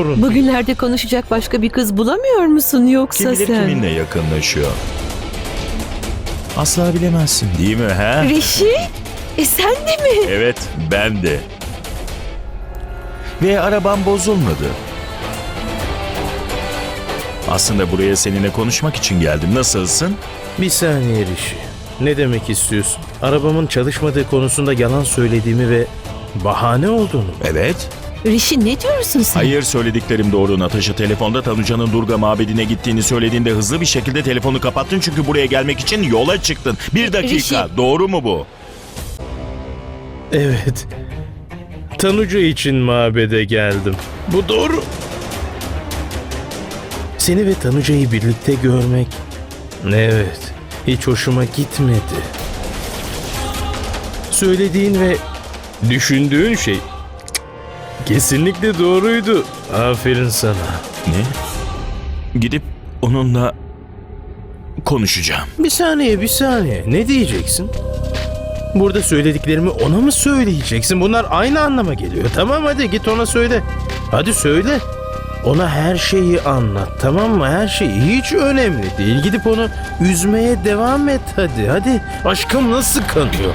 sorun. Bugünlerde konuşacak başka bir kız bulamıyor musun yoksa Kim bilir sen? kiminle yakınlaşıyor. Asla bilemezsin değil mi ha? Rişi? E sen de mi? Evet ben de. Ve arabam bozulmadı. Aslında buraya seninle konuşmak için geldim. Nasılsın? Bir saniye Rişi. Ne demek istiyorsun? Arabamın çalışmadığı konusunda yalan söylediğimi ve bahane olduğunu mu? Evet. Rişi ne diyorsun sen? Hayır söylediklerim doğru. Natasha telefonda Tanuca'nın Durga mabedine gittiğini söylediğinde hızlı bir şekilde telefonu kapattın çünkü buraya gelmek için yola çıktın. Bir dakika. Rishi. Doğru mu bu? Evet. Tanuca için mabede geldim. Bu doğru. Seni ve Tanuca'yı birlikte görmek... Evet, hiç hoşuma gitmedi. Söylediğin ve düşündüğün şey kesinlikle doğruydu. Aferin sana. Ne? Gidip onunla konuşacağım. Bir saniye, bir saniye. Ne diyeceksin? Burada söylediklerimi ona mı söyleyeceksin? Bunlar aynı anlama geliyor. Tamam hadi git ona söyle. Hadi söyle. Ona her şeyi anlat tamam mı? Her şey hiç önemli değil. Gidip onu üzmeye devam et hadi. Hadi aşkım nasıl kanıyor?